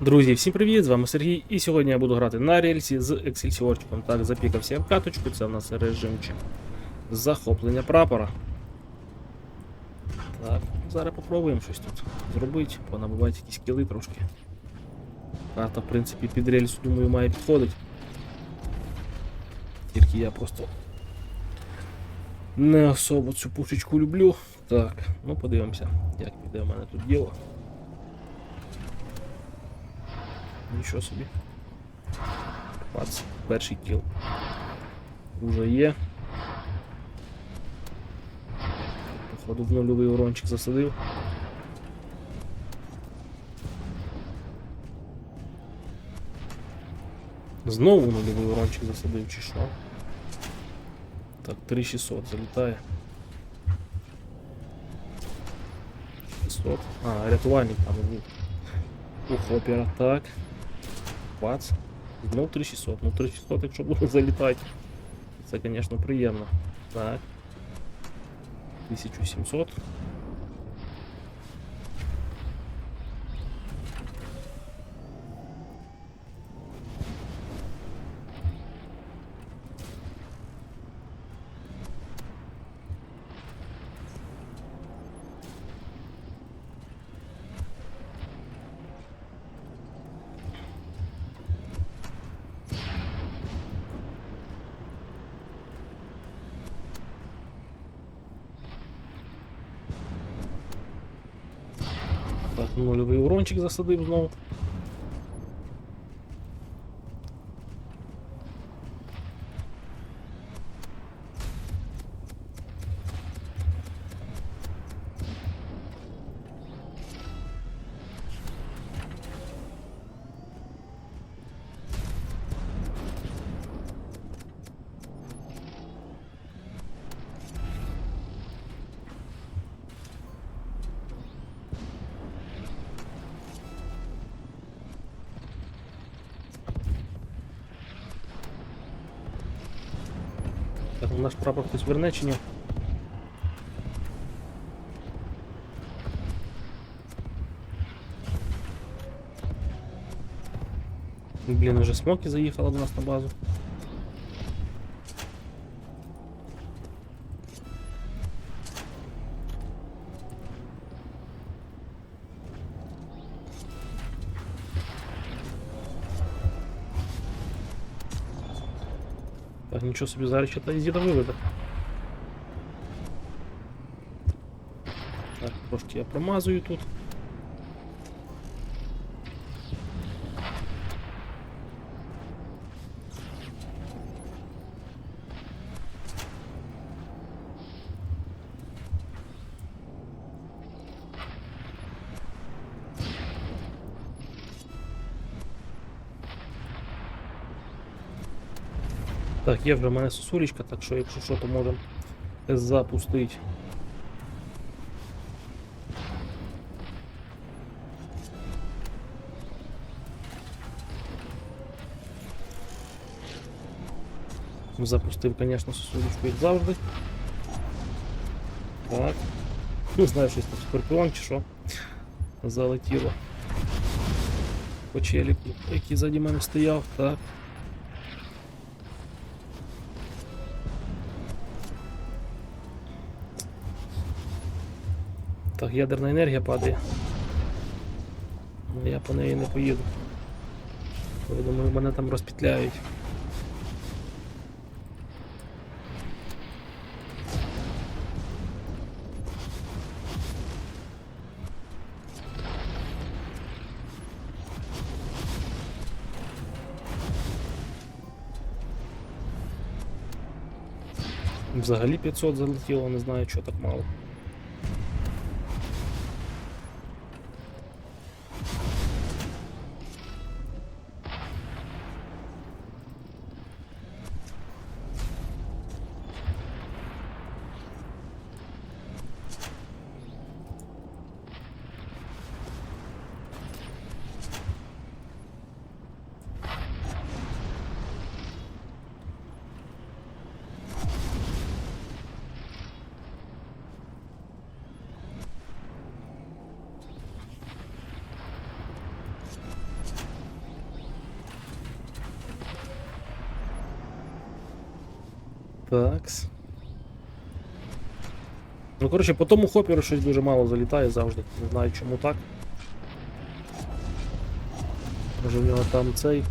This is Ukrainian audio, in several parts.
Друзі, всім привіт! З вами Сергій, і сьогодні я буду грати на рельсі з Ексельсіорчиком. Так, запікався в каточку, це в нас режимчик захоплення прапора. Так, зараз попробуємо щось тут зробити, понабивати якісь кіли трошки. Карта, в принципі, під рельсу, думаю, має підходити. Тільки я просто не особо цю пушечку люблю. Так, ну подивимося, як піде в мене тут діло. Нічого собі. Пац, перший кіл. Уже є. Походу в нульовий урончик засадив. Знову нульовий урончик засадив, чи що? Так, 3600 залітає. 600. А, рятувальник там був. У хопера, так. Бац. Знов 3600. Ну 3600, якщо буде залітати. Це, звісно, приємно. Так. 1700. Нульовий урончик засадив знову. наш прапор хтось верне чи ні? Блін, уже смоки заїхала до нас на базу. Так, нічого собі зараз ще та зіда виведе. Так, трошки я промазую тут. Так, є вже в мене сосулечка, так що якщо що, то можемо запустити. Запустив, звісно, сосулечку, як завжди. Так. Не знаю, щось там скорпіон чи що. Залетіло. По челіку, який ззаді мене стояв, так. Так, ядерна енергія падає. Я по неї не поїду. Я думаю, мене там розпітляють. Взагалі 500 залетіло, не знаю, чого так мало. Такс. Ну, коротше, по тому хопіру щось дуже мало залітає завжди. Не знаю чому так. Може в нього там цей.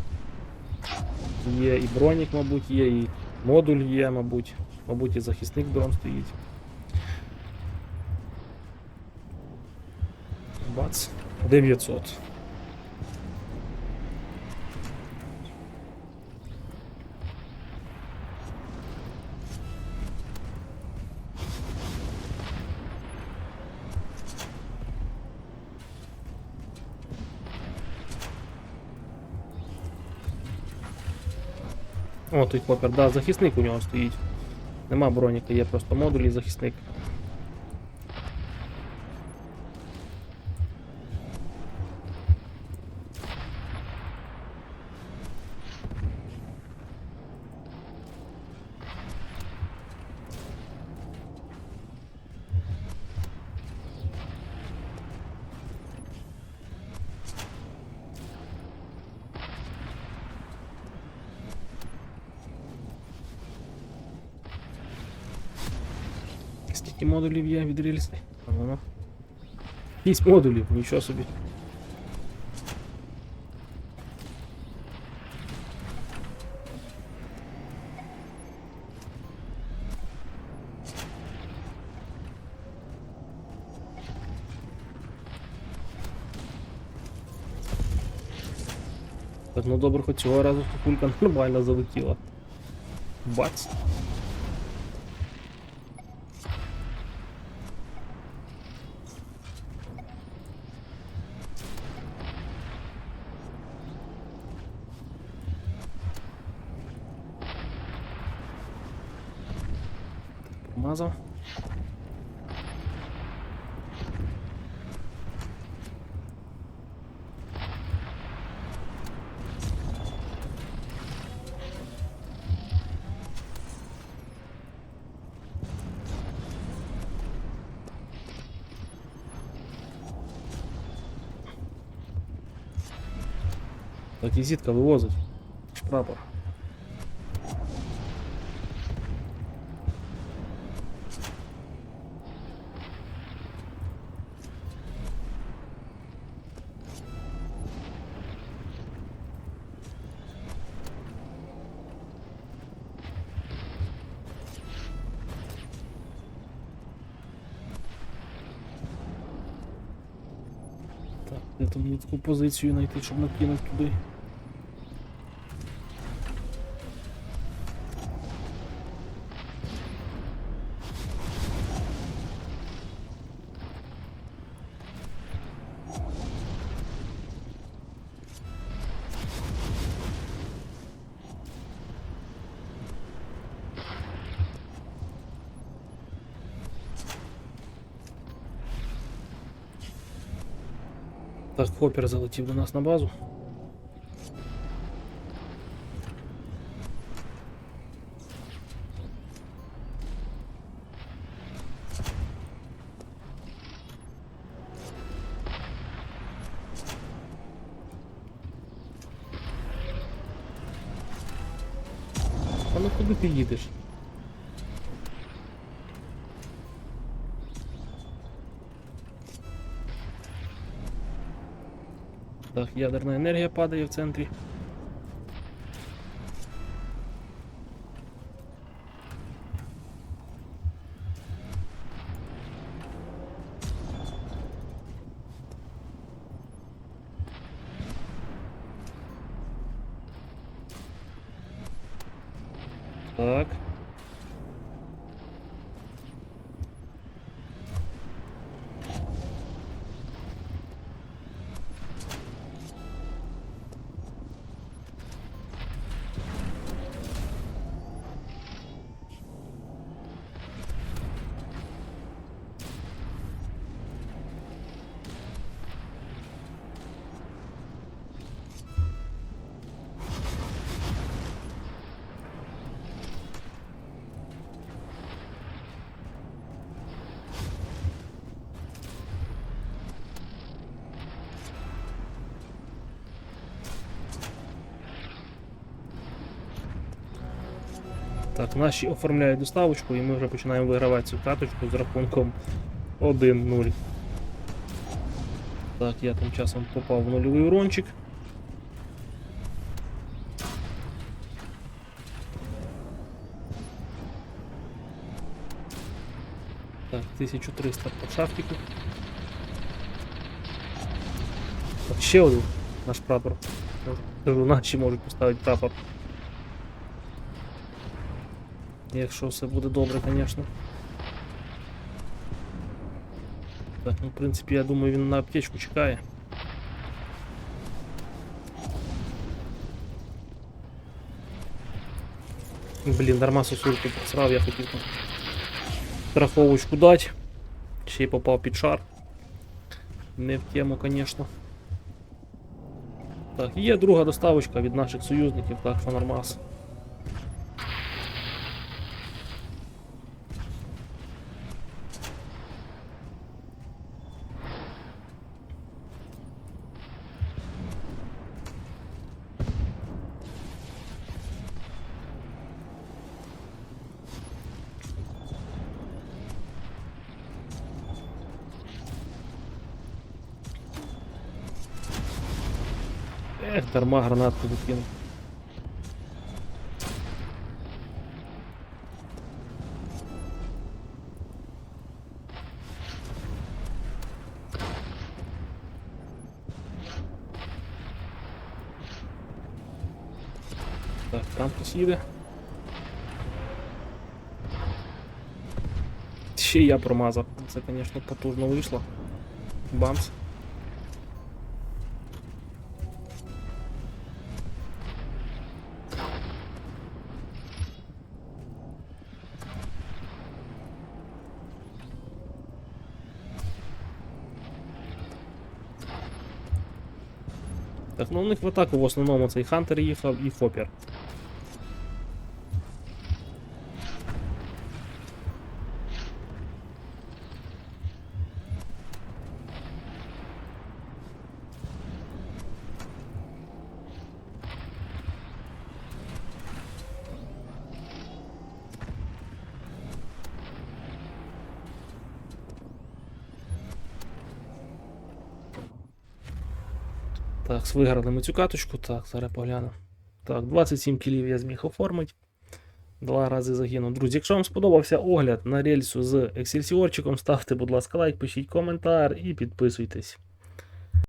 Є і бронік, мабуть, є, і модуль є, мабуть. Мабуть, і захисник дрон стоїть. Бац. 900. О, той копер, да, захисник у нього стоїть. Нема броніка, є просто модуль і захисник. Скільки модулів є від рельси? А воно. 6 модулів, нічого собі. Так, ну добре, хоч цього разу кулька нормально залетіла. Бац. Помазав. Так, візитка вивозить. Прапор. Так, там мені таку позицію знайти, щоб накинути туди. Так, хопер залетів до нас на базу. А ну куди ти їдеш? Так, ядерна енергія падає в центрі. Так. Так, наші оформляють доставочку і ми вже починаємо вигравати цю каточку з рахунком 1-0. Так, я тим часом попав в нульовий урончик. Так, 1300 по шафтику. Так, ще один наш прапор. Кажу, наші можуть поставити прапор. Якщо все буде добре, звісно. Так, ну в принципі, я думаю, він на аптечку чекає. Блін, дарма сосульку просрав, я хотів там страховочку дати. Ще й попав під шар. Не в тему, звісно. Так, є друга доставочка від наших союзників, так що Ех, дарма гранатку закинув. Так, там хтось їде. Ще я промазав. Це, звісно, потужно вийшло. Бамс. Так, ну у них в атаку в основному цей Хантер їхав і Фопір. Так, виграли ми цю каточку. Так, зараз погляну. Так, 27 кілів я зміг оформити. Два рази загинув. Друзі, якщо вам сподобався огляд на рельсу з Ексельсіорчиком, ставте, будь ласка, лайк, пишіть коментар і підписуйтесь.